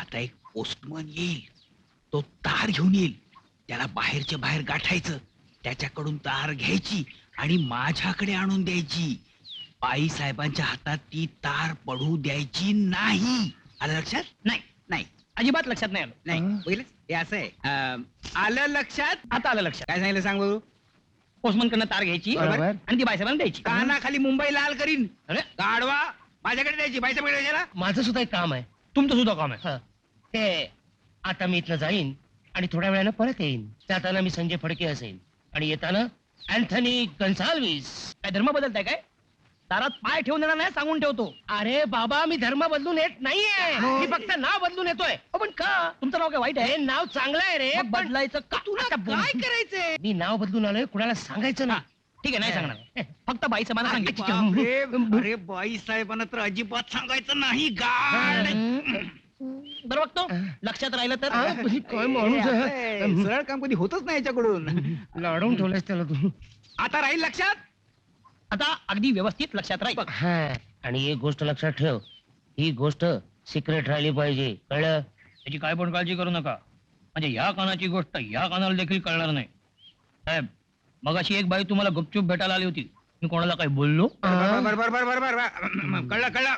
आता एक पोस्टमन येईल. तो तार घेऊन येईल. त्याला बाहेरच्या बाहेर गाठायचं. त्याच्याकडून तार घ्यायची आणि माझ्याकडे आणून द्यायची. बाई साहेबांच्या हातात ती तार पडू द्यायची नाही. आलं लक्षात? नाही नाही. अजिबात लक्षात नाही आलं. नाही. पहिलं? हे असं आहे. अं, आलं लक्षात? आता आलं लक्षात. काय सांगितलं सांग बघू पोस्टमन कडनं तार घ्यायची बरोबर. आणि ती बायसाहेबांना द्यायची. काना खाली मुंबई लाल करीन. अरे. गाडवा माझ्याकडे द्यायची. बाईसाहेबांकडे द्यायला माझं सुद्धा एक काम आहे. तुमचं सुद्धा काम आहे. हं. ते आता मी इथनं जाईन आणि थोड्या वेळानं परत येईन. जाताना मी संजय फडके असेल आणि येताना अँथनी गन्साल्विस. काय धर्म बदलताय काय? दारात पाय ठेवून देणार नाही सांगून ठेवतो. अरे बाबा मी धर्म बदलून येत नाहीये. मी फक्त नाव बदलून येतोय. अहो, पण का? तुमचं नाव काय वाईट हे आहे नाव चांगलं आहे रे मग पण बदलायचं का? तुला आता बोल. काय करायचंय? मी नाव बदलून आलोय कुणाला सांगायचं हा, नाही ठीक आहे नाही सांगणार. फक्त बाईसाहेबांना सांगितलं बापरे, अरे बाई साहेबांना तर अजिबात सांगायचं नाही गाड. बरं बघतो. लक्षात राहिलं तर? हा, पण काय माणूस हे आहे. सरळ काम कधी होतच नाही याच्याकडून. लाडून ठेवलंयस त्याला तू. आता राहील लक्षात? आता अगदी व्यवस्थित लक्षात राहील. हा. आणि एक गोष्ट लक्षात ठेव. ही गोष्ट सिक्रेट राहिली पाहिजे. कळलं? त्याची काय पण काळजी करू नका. म्हणजे ह्या कानाची गोष्ट ह्या कानाला देखील कळणार नाही. साहेब मग अशी एक बाई तुम्हाला गुपचूप भेटायला आली होती. मी कोणाला काही बोललो? बर बर बर बर बर बर बर. कळलं कळलं.